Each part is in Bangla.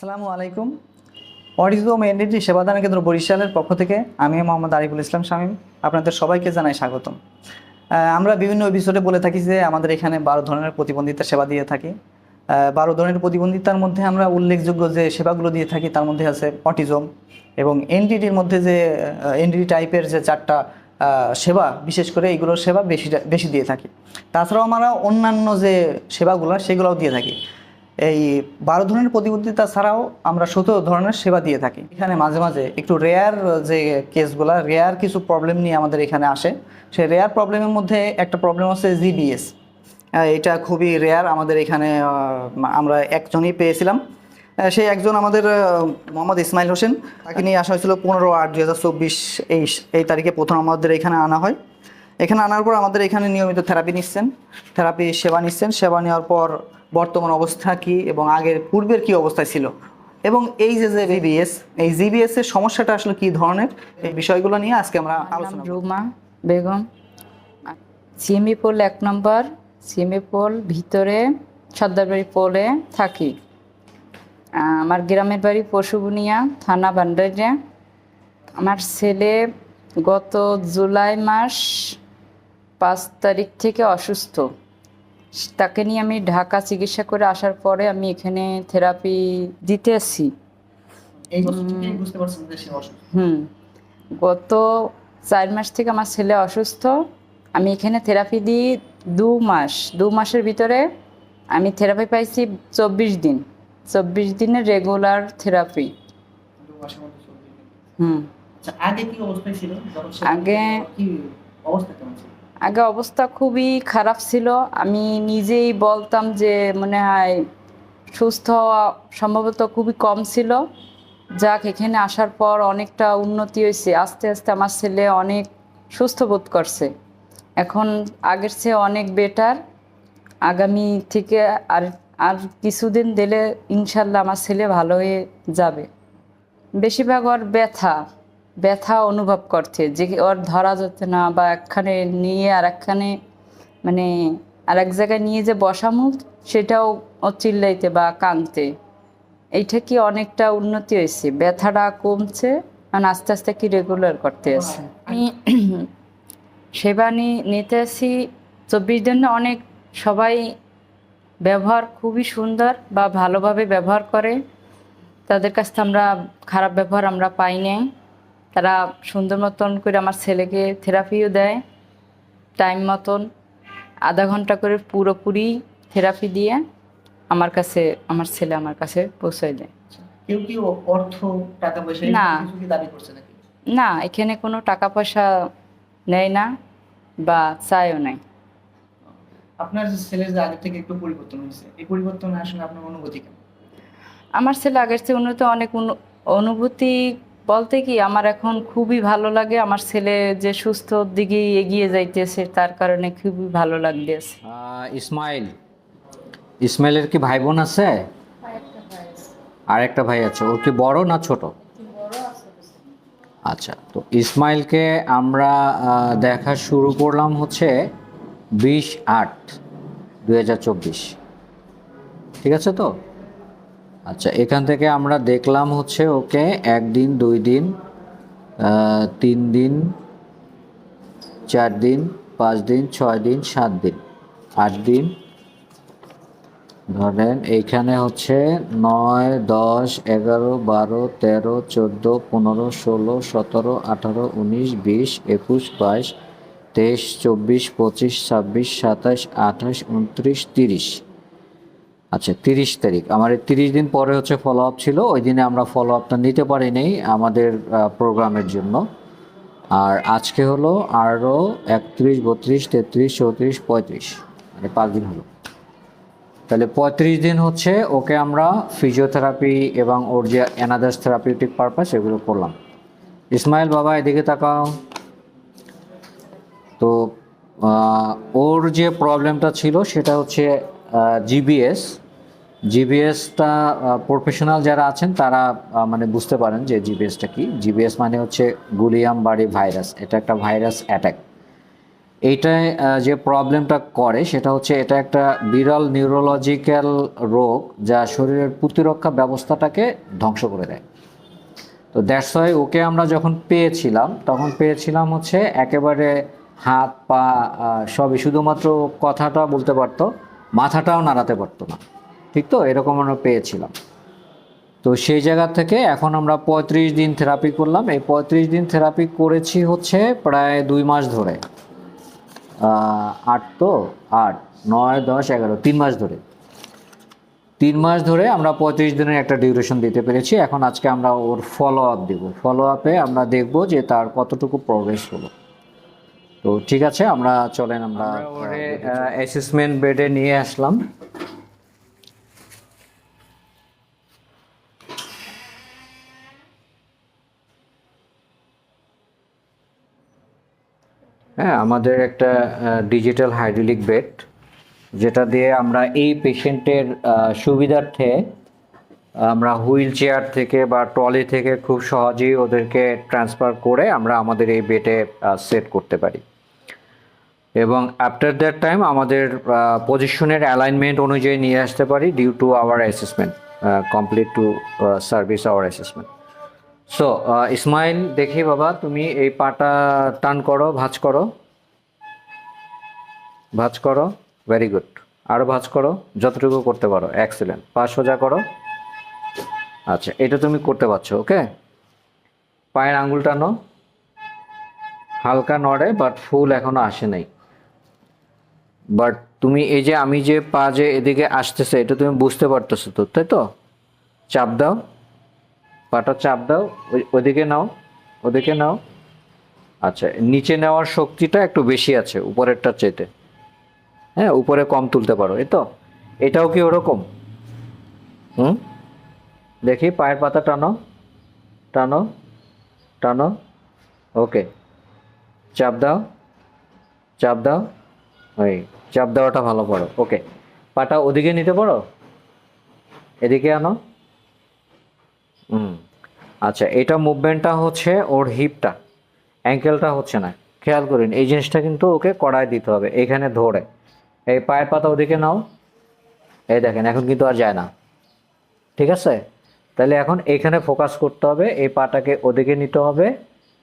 আসসালামু আলাইকুম। অটিজম এনডিটি সেবাদান কেন্দ্র বরিশালের পক্ষ থেকে আমি মোহাম্মদ আরিফুল ইসলাম শামীম আপনাদের সবাইকে জানাই স্বাগতম। আমরা বিভিন্ন এপিসোডে বলে থাকি যে আমাদের এখানে বারো ধরনের প্রতিবন্ধিতা সেবা দিয়ে থাকি। বারো ধরনের প্রতিবন্ধিতার মধ্যে আমরা উল্লেখযোগ্য যে সেবাগুলো দিয়ে থাকি তার মধ্যে আছে অটিজম এবং এনডিটির মধ্যে যে এনডিটি টাইপের যে চারটা সেবা, বিশেষ করে এইগুলোর সেবা বেশি বেশি দিয়ে থাকি। তাছাড়াও আমরা অন্যান্য যে সেবাগুলো সেগুলোও দিয়ে থাকি। এই বারো ধরনের প্রতিবন্ধিতা ছাড়াও আমরা সতেরো ধরনের সেবা দিয়ে থাকি। এখানে মাঝে মাঝে একটু রেয়ার যে কেসগুলো রেয়ার কিছু প্রবলেম নিয়ে আমাদের এখানে আসে। সেই রেয়ার প্রবলেমের মধ্যে একটা প্রবলেম হচ্ছে জিবিএস এটা খুবই রেয়ার আমাদের এখানে আমরা একজনই পেয়েছিলাম। সেই একজন আমাদের মোহাম্মদ ইসমাইল হোসেন। তাকে নিয়ে আসা হয়েছিল পনেরো আট দু হাজার চব্বিশ এই এই তারিখে প্রথম আমাদের এখানে আনা হয়। এখানে আনার পর আমাদের এখানে নিয়মিত থেরাপি নিচ্ছেন থেরাপি সেবা নিচ্ছেন। সেবা নেওয়ার পর বর্তমান অবস্থা কি এবং আগের পূর্বের কি অবস্থায় ছিল? এবং এই যে যে জিবিএস এই জিবিএস এর সমস্যাটা আসলে কি ধরনের? এই বিষয়গুলো নিয়ে আজকে আমরা আলোচনা। রুমা বেগম। সিএমই পোল এক নম্বর সিএমই পোল ভিতরে সর্দারবাড়ি পোলে থাকি। আমার গ্রামের বাড়ি পশুবুনিয়া থানা বান্ডারিয়া আমার ছেলে গত জুলাই মাস পাঁচ তারিখ থেকে অসুস্থ। তাকে নিয়ে আমি ঢাকা চিকিৎসা করে আসার পরে আমি এখানে থেরাপি দিতে আসি। হুম। গত চার মাস থেকে আমার ছেলে অসুস্থ। আমি এখানে থেরাপি দিই দু মাস। দু মাসের ভিতরে আমি থেরাপি পাইছি চব্বিশ দিন। চব্বিশ দিনের রেগুলার থেরাপি। হুম। আচ্ছা আগে আগে অবস্থা খুবই খারাপ ছিল। আমি নিজেই বলতাম যে মনে হয় সুস্থ হওয়া সম্ভবত খুবই কম ছিল। যাক, এখানে আসার পর অনেকটা উন্নতি হয়েছে। আস্তে আস্তে আমার ছেলে অনেক সুস্থ বোধ করছে। এখন আগের চেয়ে অনেক বেটার আগামী থেকে আর আর কিছুদিন দিলে ইনশাল্লাহ আমার ছেলে ভালো হয়ে যাবে। বেশিরভাগ ওর ব্যথা। ব্যথা অনুভব করছে যে ওর ধরা যাচ্ছে না বা একখানে নিয়ে আর একখানে মানে আর এক জায়গায় নিয়ে যে বসামু সেটাও ও চিল্লাইতে বা কাঁদতে। এইটা কি অনেকটা উন্নতি হয়েছে? ব্যথাটা কমছে আর আস্তে আস্তে কি রেগুলার করতে আছে? আমি সেবা নিতে আসি চব্বিশ দিনে অনেক সবাই ব্যবহার খুবই সুন্দর বা ভালোভাবে ব্যবহার করে। তাদের কাছ থেকে আমরা খারাপ ব্যবহার আমরা পাই নাই। তারা সুন্দর মতন করে আমার ছেলেকে থেরাপিও দেয় টাইম মতন আধা ঘণ্টা করে পুরোপুরি থেরাপি দিয়ে আমার কাছে আমার ছেলে আমার কাছে পৌঁছায় দেয়। কেউ কি অর্থ টাকা পয়সা না। দাবি করছে নাকি? না এখানে কোনো টাকা পয়সা নেয় না বা চায়ও নাই। আপনার ছেলের আগে থেকে একটু পরিবর্তন হয়েছে এই পরিবর্তন আসলে আপনার অনুভূতি কেমন? আমার ছেলে আগের চেয়ে উন্নত অনেক অনু- অনুভূতি বলতে কি, আমার এখন খুবই ভালো লাগে। আমার ছেলে যে সুস্থ দিকে এগিয়ে যাইতেছে, তার কারণে খুবই ভালো লাগতেছে। ইসমাইল। ইসমাইলের কি ভাই বোন আছে? আর একটা ভাই আছে। ওর কি বড় না ছোট? আচ্ছা তো ইসমাইলকে আমরা দেখা শুরু করলাম হচ্ছে বিশ আট দু ঠিক আছে তো? আচ্ছা এখান থেকে আমরা দেখলাম হচ্ছে ওকে একদিন, দুই দিন তিন দিন, চার দিন, পাঁচ দিন, ছয় দিন, সাত দিন, আট দিন। ধরেন এইখানে হচ্ছে নয়, দশ, এগারো, বারো, তেরো, চোদ্দ, পনেরো, ষোলো, সতেরো, আঠারো, উনিশ, বিশ, একুশ, বাইশ, তেইশ, চব্বিশ, পঁচিশ, ছাব্বিশ সাতাশ আঠাশ উনত্রিশ, তিরিশ। আচ্ছা তিরিশ তারিখ। আমার তিরিশ দিন পরে হচ্ছে ফলো আপ ছিল। ওই দিনে আমরা ফলো আপটা নিতে পারিনি আমাদের প্রোগ্রামের জন্য। আর আজকে হলো আরও একত্রিশ, বত্রিশ, তেত্রিশ, চৌত্রিশ, পঁয়ত্রিশ। মানে পাঁচ দিন হলো। তাহলে পঁয়ত্রিশ দিন হচ্ছে ওকে আমরা ফিজিওথেরাপি এবং ওর যে অ্যানাদার্স থেরাপিউটিক পারপাস এগুলো করলাম। ইসমাইল বাবা, এদিকে তাকাও। তো ওর যে প্রবলেমটা ছিল সেটা হচ্ছে জিবিএস জিবিএসটা প্রফেশনাল যারা আছেন, তারা মানে বুঝতে পারেন যে জিবিএসটা কি। জিবিএস মানে হচ্ছে গুলিয়াম বাড়ি ভাইরাস। এটা একটা ভাইরাস অ্যাটাক। এইটায় যে প্রবলেমটা করে, সেটা হচ্ছে এটা একটা বিরল নিউরোলজিক্যাল রোগ যা শরীরের প্রতিরক্ষা ব্যবস্থাটাকে ধ্বংস করে দেয়। তো দ্যাটস ওয়াই ওকে আমরা যখন পেয়েছিলাম, তখন পেয়েছিলাম হচ্ছে একেবারে হাত, পা সবই। শুধুমাত্র কথাটা বলতে পারতো, মাথাটাও নাড়াতে পারতো না। ঠিক তো? এরকম আমরা পেয়েছিলাম। তো সেই জায়গা থেকে এখন আমরা পঁয়ত্রিশ দিন থেরাপি করলাম। এই পঁয়ত্রিশ দিন থেরাপি করেছি হচ্ছে প্রায় দুই মাস ধরে। আট তো? আট নয় দশ এগারো তিন মাস ধরে। তিন মাস ধরে আমরা পঁয়ত্রিশ দিনের একটা ডিউরেশন দিতে পেরেছি। এখন আজকে আমরা ওর ফলো আপ দেবো। ফলো আপে আমরা দেখব যে তার কতটুকু প্রগ্রেস হলো। তো ঠিক আছে আমরা চলেন আমরা অ্যাসেসমেন্ট বেডে নিয়ে আসলাম। হ্যাঁ আমাদের একটা ডিজিটাল হাইড্রোলিক বেড যেটা দিয়ে আমরা এই পেশেন্টের সুবিধার্থে আমরা হুইল চেয়ার থেকে বা ট্রলি থেকে খুব সহজেই ওদেরকে ট্রান্সফার করে আমরা আমাদের এই বেডে সেট করতে পারি। এবং আফটার দ্যাট টাইম আমাদের পজিশনের অ্যালাইনমেন্ট অনুযায়ী নিয়ে আসতে পারি due to our assessment complete to service our assessment so Ismail দেখি বাবা তুমি এই পাটা টান করো ভাঁজ করো ভাঁজ করো ভেরি গুড আরও ভাঁজ করো যতটুকু করতে পারো এক্সেলেন্ট পা সোজা করো আচ্ছা এটা তুমি করতে পারছ ওকে পায়ের আঙুল টানো হালকা নড়ে বাট ফুল এখনও আসে নাই বাট তুমি এই যে আমি যে পা যে এদিকে আসতেছে এটা তুমি বুঝতে পারতেছো তো তাই তো চাপ দাও পাটা চাপ দাও ওদিকে নাও ওদিকে নাও। আচ্ছা নিচে নেওয়ার শক্তিটা একটু বেশি আছে, উপরেরটার চাইতে। হ্যাঁ উপরে কম তুলতে পারো, এই তো। এটাও কি ওরকম? হুম? দেখি, পায়ের পাতা টানো টানো টানো। ওকে। চাপ দাও চাপ দাও। ওই, চাপ দেওয়াটা ভালো করো ওকে। পাটা ওদিকে নিতে পারো? এদিকে আনো। হুম। আচ্ছা এটা মুভমেন্টটা হচ্ছে ওর হিপটা অ্যাঙ্কেলটা হচ্ছে না। খেয়াল করুন, এই জিনিসটা কিন্তু ওকে কড়ায় দিতে হবে, এখানে ধরে। এই পায়ের পাতা ওদিকে নাও। এই দেখেন, এখন কিন্তু আর যায় না। ঠিক আছে? তাহলে এখন এখানে ফোকাস করতে হবে, এই পাটাকে ওদিকে নিতে হবে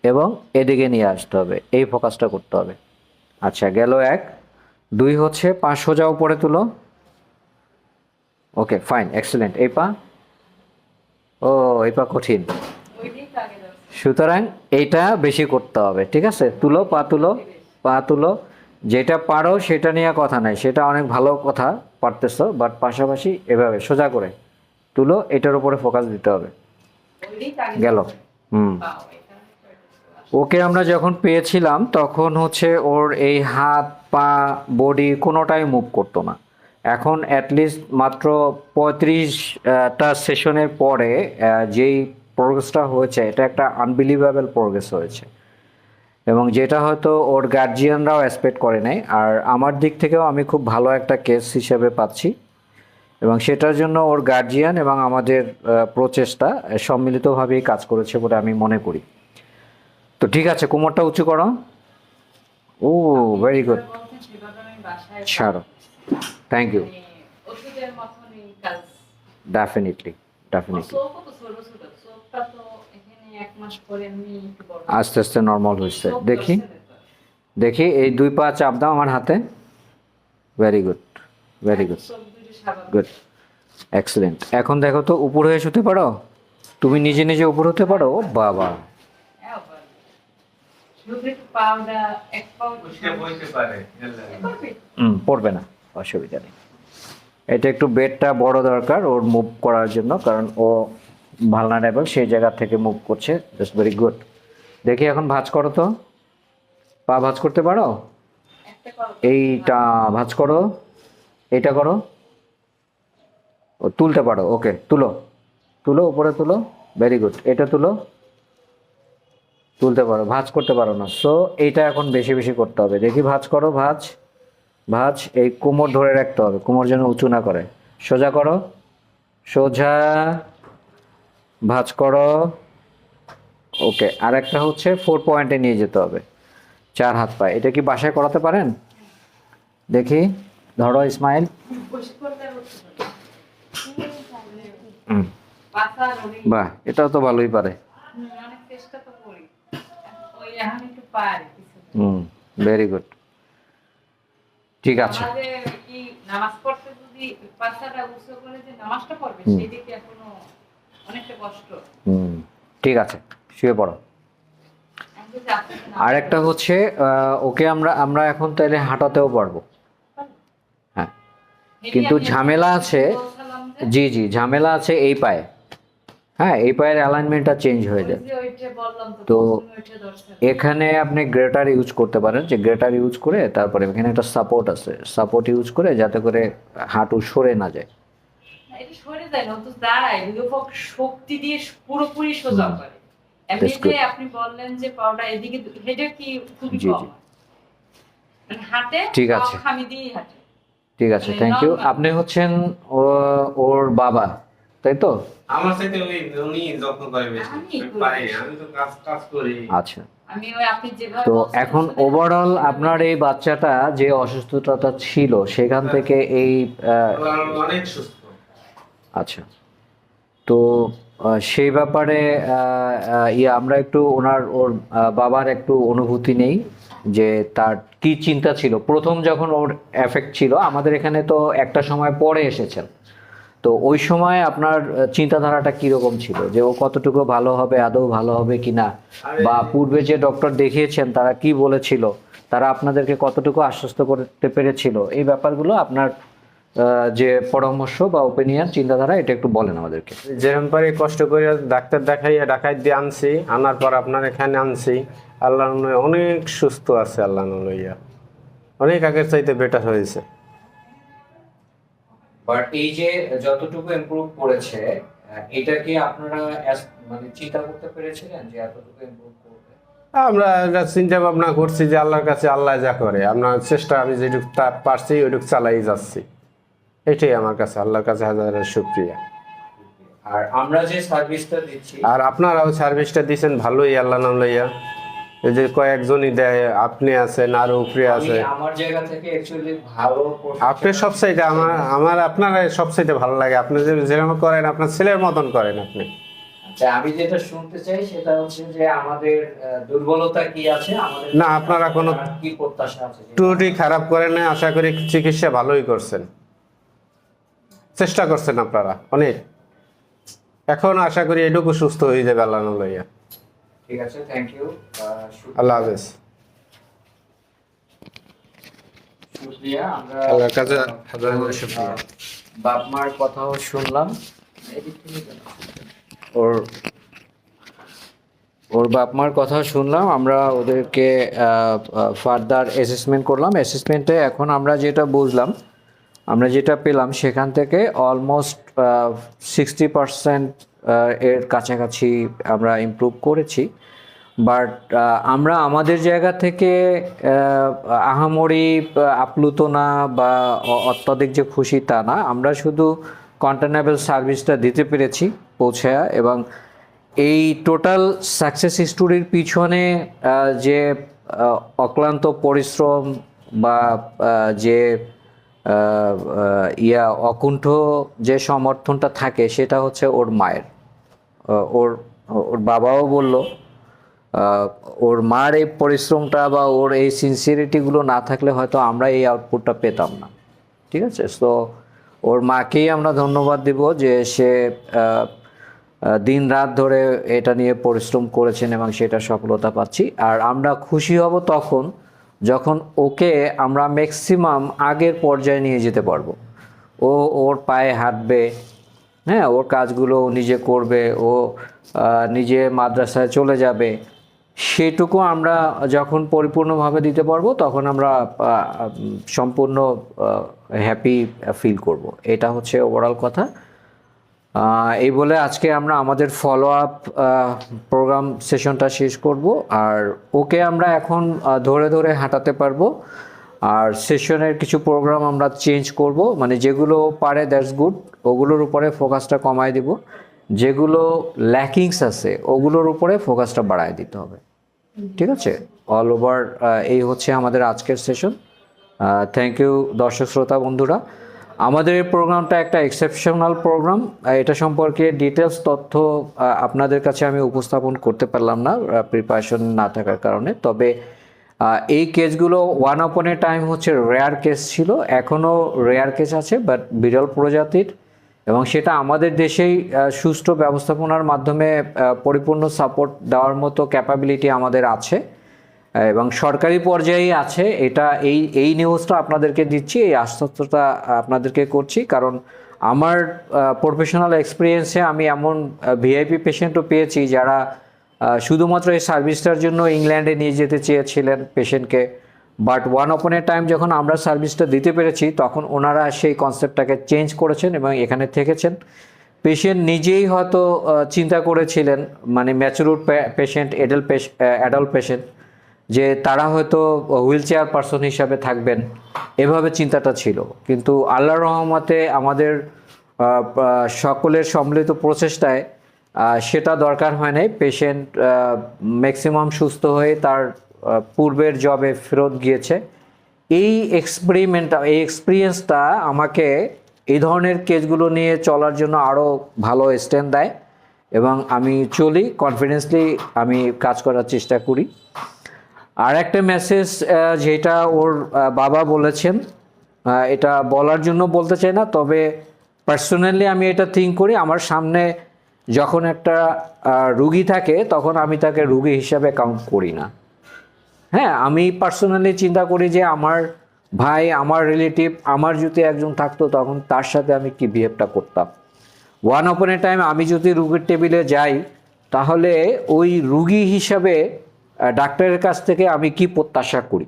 এবং এদিকে নিয়ে আসতে হবে, এই ফোকাসটা করতে হবে। আচ্ছা গেল এক। দুই হচ্ছে পা সোজা উপরে তুলো। ওকে ফাইন এক্সেলেন্ট এই পা ও পা কঠিন। সুতরাং এইটা বেশি করতে হবে, ঠিক আছে? তুলো, পা তুলো পা তুলো। যেটা পারো সেটা নিয়ে কথা নাই। সেটা অনেক ভালো কথা পারতেছো বাট পাশাপাশি এভাবে সোজা করে তুলো, এটার উপরে ফোকাস দিতে হবে। গেল। হুম। ওকে আমরা যখন পেয়েছিলাম, তখন হচ্ছে ওর এই হাত, পা বডি কোনোটাই মুভ করতো না। এখন অ্যাটলিস্ট মাত্র পঁয়ত্রিশটা সেশনের পরে যেই প্রোগ্রেসটা হয়েছে, এটা একটা আনবিলিভেবল প্রোগ্রেস হয়েছে। এবং যেটা হয়তো ওর গার্জিয়ানরাও এক্সপেক্ট করে নাই। আর আমার দিক থেকেও আমি খুব ভালো একটা কেস হিসেবে পাচ্ছি। এবং সেটার জন্য ওর গার্জিয়ান এবং আমাদের প্রচেষ্টা সম্মিলিতভাবেই কাজ করেছে বলে আমি মনে করি। তো ঠিক আছে, কোমরটা উঁচু করো। ও ভেরি গুড ছাড়ো। থ্যাংক ইউ ডেফিনেটলি ডেফিনেটলি চোখও তো ছোট ছোট? চোখটা তো এখানে এক মাস পরে এমনি একটু বড়। আস্তে আস্তে নর্মাল হয়েছে। দেখি। দেখি এই দুই পা চাপ দাও আমার হাতে। Very good very good good excellent এখন দেখো তো উপর হয়ে শুতে পারো? তুমি নিজে নিজে উপর হতে পারো? বাবা। হ্যাঁ, পড়বে না। অসুবিধা নেই। এটা একটু বেডটা বড় দরকার ওর মুভ করার জন্য কারণ ও ভালনারেবল সেই জায়গা থেকে মুভ করছে। জাস্ট ভেরি গুড দেখি এখন ভাঁজ করো তো। পা ভাঁজ করতে পারো? এইটা ভাঁজ করো। এইটা করো। ও তুলতে পারো ওকে তুলো। তুলো উপরে তুলো। ভেরি গুড এটা তুলো। তুলতে পারো ভাঁজ করতে পারো না। সো এইটা এখন বেশি বেশি করতে হবে। দেখি ভাঁজ করো ভাঁজ। ভাঁজ এই কোমর ধরে রাখতে হবে। কোমর যেন উঁচু না করে। সোজা করো। সোজা ভাজ করো। ওকে আর একটা হচ্ছে ফোর পয়েন্টে নিয়ে যেতে হবে। চার হাত পায়ে। এটা কি বাসায় করাতে পারেন? দেখি। ধরো ইসমাইল। হুম, বাহ এটাও তো ভালোই পারে। হুম ভেরি গুড ঠিক আছে। নামাজ পড়তে যদি পাশাটা উঁচু করে যে নামাজটা পড়বে হুম। সেই দিকে এখনও অনেকটা কষ্ট। হুম ঠিক আছে শুয়ে পড়ো। না আরেকটা হচ্ছে আহ, ওকে আমরা আমরা এখন তাহলে হাঁটাতেও পারব। হ্যাঁ। কিন্তু ঝামেলা আছে জি জি ঝামেলা আছে এই পায়ে। হ্যাঁ এই পায়ের অ্যালাইনমেন্টটা চেঞ্জ হয়ে যায়। তো। এখানে আপনি গ্রেটার ইউজ করতে পারেন যে গ্রেটার ইউজ করে তারপরে এখানে একটা সাপোর্ট আছে। সাপোর্ট ইউজ করে যাতে করে হাঁটু সরে না যায়। শক্তি দিয়ে পুরোপুরি সোজা করে। আপনি বললেন যে পাওটা এদিকে হেডে কি খুবই কম জি। মানে ঠিক আছে। ঠিক আছে মানে থ্যাংক ইউ আপনি হচ্ছেন ওর বাবা। তাই তো? আমার সাথে ওই উনি যত্ন করে বেশি। পারি আমি তো কাজ কাজ করি। আচ্ছা। আমি ওই আপনি যেভাবে তো এখন ওভারঅল আপনার এই বাচ্চাটা যে অসুস্থতা ছিল সেখান থেকে এই অনেক সুস্থ। আচ্ছা। তো সেই ব্যাপারে আহ, আহ, ইয়ে আমরা একটু ওনার ওর বাবার একটু অনুভূতি নেই যে তার কি চিন্তা ছিল। প্রথম যখন ওর এফেক্ট ছিল আমাদের এখানে তো একটা সময় পরে এসেছেন। তো ওই সময় আপনার চিন্তাধারাটা কীরকম ছিল? যে ও কতটুকু ভালো হবে আদৌ ভালো হবে কিনা? বা পূর্বে যে ডক্টর দেখিয়েছেন তারা কি বলেছিল? তারা আপনাদেরকে কতটুকু আশ্বস্ত করতে পেরেছিল? এই ব্যাপারগুলো আপনার যে পরামর্শ বা ওপিনিয়ন চিন্তাধারা এটা একটু বলেন আমাদেরকে। যেরকম পারি কষ্ট করে ডাক্তার দেখাইয়া ডাকাইত দিয়ে আনছি। আনার পর আপনার এখানে আনছি। আল্লাহ অনেক সুস্থ আছে আল্লাহ লইয়া। অনেক আগের চাইতে বেটার হয়েছে। বাট এই যে যতটুকু ইমপ্রুভ করেছে এটা কি আপনারা মানে চিন্তা করতে পেরেছিলেন যে এতটুকু ইমপ্রুভ করবে? আমরা এটা চিন্তা ভাবনা করছি যে আল্লাহর কাছে আল্লাহ যা করে। আপনার চেষ্টা আমি যেটুকু তা পারছি ওইটুকু চালাই যাচ্ছি। এটাই আমার কাছে আল্লাহর কাছে হাজার হাজার শুক্রিয়া। আর আমরা যে সার্ভিসটা দিচ্ছি আর আপনারাও সার্ভিসটা দিচ্ছেন ভালোই আল্লাহ নাম লইয়া। যে কয়েকজনই দেয় আপনি আছেন আরও উপরে আছে। আমার জায়গা থেকে অ্যাকচুয়ালি ভালো আপনি সবসাইডে আমার আমার আপনার ভালো লাগে। আপনি যে যেরকম করেন আপনার ছেলের মতন করেন আপনি। আচ্ছা আমি যেটা শুনতে চাই সেটা হচ্ছে যে আমাদের দুর্বলতা কি আছে? আমাদের না, আপনারা কোনো- কি প্রত্যাশা আছে? টুটি খারাপ করেন না আশা করি চিকিৎসা ভালোই করছেন। চেষ্টা করছেন আপনারা অনেক। এখন আশা করি এটুকু সুস্থ হয়ে যাবে আল্লাহ লইয়া ঠিক আছে থ্যাংক ইউ আল্লাহ হাফেজ শুক্রিয়া আমরা আল্লাহর কাছে হাজার হাজার শুকরিয়া। বাপ মার কথাও শুনলাম এদিক থেকে কেন? ওর ওর বাপ মার কথা শুনলাম আমরা ওদেরকে ফার্দার অ্যাসেসমেন্ট করলাম অ্যাসেসমেন্টে এখন আমরা যেটা বুঝলাম আমরা যেটা পেলাম সেখান থেকে অলমোস্ট সিক্সটি পারসেন্ট এর কাছাকাছি আমরা ইমপ্রুভ করেছি। বাট আমরা আমাদের জায়গা থেকে আহামরি আপ্লুত না বা অত্যাধিক যে খুশি তা না। আমরা শুধু কন্টেনেবল সার্ভিসটা দিতে পেরেছি পৌঁছায়া এবং এই টোটাল সাকসেস স্টোরির পিছনে যে অক্লান্ত পরিশ্রম বা যে ইয়া অকুণ্ঠ যে সমর্থনটা থাকে সেটা হচ্ছে ওর মায়ের। ওর ওর বাবাও বলল ওর মার এই পরিশ্রমটা বা ওর এই সিনসিয়ারিটিগুলো না থাকলে হয়তো আমরা এই আউটপুটটা পেতাম না। ঠিক আছে? তো ওর মাকেই আমরা ধন্যবাদ দিব যে সে দিন রাত ধরে এটা নিয়ে পরিশ্রম করেছেন এবং সেটা সফলতা পাচ্ছি। আর আমরা খুশি হব তখন যখন ওকে আমরা ম্যাক্সিমাম আগের পর্যায়ে নিয়ে যেতে পারব। ও ওর পায়ে হাঁটবে হ্যাঁ ওর কাজগুলো নিজে করবে, ও নিজে মাদ্রাসায় চলে যাবে। সেটুকু আমরা যখন পরিপূর্ণভাবে দিতে পারব, তখন আমরা সম্পূর্ণ হ্যাপি ফিল করব। এটা হচ্ছে ওভারঅল কথা। এই বলে আজকে আমরা আমাদের ফলো আপ প্রোগ্রাম সেশনটা শেষ করব। আর ওকে আমরা এখন ধরে ধরে হাঁটাতে পারব। আর সেশনের কিছু প্রোগ্রাম আমরা চেঞ্জ করব। মানে যেগুলো পারে দ্যাটস গুড ওগুলোর উপরে ফোকাসটা কমায় দিব। যেগুলো ল্যাকিংস আছে, ওগুলোর উপরে ফোকাসটা বাড়ায় দিতে হবে। ঠিক আছে? অল ওভার এই হচ্ছে আমাদের আজকের সেশন থ্যাংক ইউ দর্শক শ্রোতা বন্ধুরা। আমাদের এই প্রোগ্রামটা একটা এক্সেপশনাল প্রোগ্রাম এটা সম্পর্কে ডিটেলস তথ্য আপনাদের কাছে আমি উপস্থাপন করতে পারলাম না প্রিপারেশন না থাকার কারণে। তবে এই কেসগুলো ওয়ান আপন এ টাইম হচ্ছে রেয়ার কেস ছিল এখনও রেয়ার কেস আছে বাট বিরল প্রজাতির, এবং সেটা আমাদের দেশেই সুষ্ঠু ব্যবস্থাপনার মাধ্যমে পরিপূর্ণ সাপোর্ট দেওয়ার মতো ক্যাপাবিলিটি আমাদের আছে এবং সরকারি পর্যায়েই আছে, এটা এই এই নিউজটা আপনাদেরকে দিচ্ছি, এই আশ্বস্ততা আপনাদেরকে করছি, কারণ আমার প্রফেশনাল এক্সপিরিয়েন্সে আমি এমন ভিআইপি পেশেন্টও পেয়েছি যারা শুধুমাত্র এই সার্ভিসটার জন্য ইংল্যান্ডে নিয়ে যেতে চেয়েছিলেন পেশেন্টকে। But one upon a time যখন আমরা সার্ভিসটা দিতে পেরেছি, তখন ওনারা সেই কনসেপ্টটাকে চেঞ্জ করেছেন এবং এখানে থেকেছেন। পেশেন্ট নিজেই হয়তো চিন্তা করেছিলেন মানে matured patient adult adult patient যে তারা হয়তো হুইল চেয়ার পার্সন হিসাবে থাকবেন। এভাবে চিন্তাটা ছিল। কিন্তু আল্লাহর রহমতে আমাদের সকলের সম্মিলিত প্রচেষ্টায় সেটা দরকার হয় নাই। পেশেন্ট ম্যাক্সিমাম সুস্থ হয়ে তার পূর্বের জবে ফেরত গিয়েছে। এই এক্সপেরিমেন্ট এই এক্সপিরিয়েন্সটা আমাকে এই ধরনের কেসগুলো নিয়ে চলার জন্য আরও ভালো স্ট্যান্ড দেয় এবং আমি চলি কনফিডেন্সলি আমি কাজ করার চেষ্টা করি। আর একটা মেসেজ যেটা ওর বাবা বলেছেন এটা বলার জন্য বলতে চাই না, তবে পার্সোনালি আমি এটা থিঙ্ক করি। আমার সামনে যখন একটা রুগী থাকে, তখন আমি তাকে রুগী হিসাবে কাউন্ট করি না। হ্যাঁ আমি পার্সোনালি চিন্তা করি যে আমার ভাই, আমার রিলেটিভ আমার যদি একজন থাকতো, তখন তার সাথে আমি কি বিহেভটা করতাম। ওয়ান অপন এ টাইম আমি যদি রুগীর টেবিলে যাই, তাহলে ওই রুগী হিসাবে ডাক্তারের কাছ থেকে আমি কি প্রত্যাশা করি?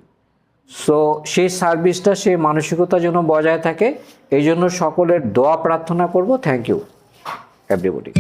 সো সেই সার্ভিসটা সেই মানসিকতা যেন বজায় থাকে এই জন্য সকলের দোয়া প্রার্থনা করব। Thank you everybody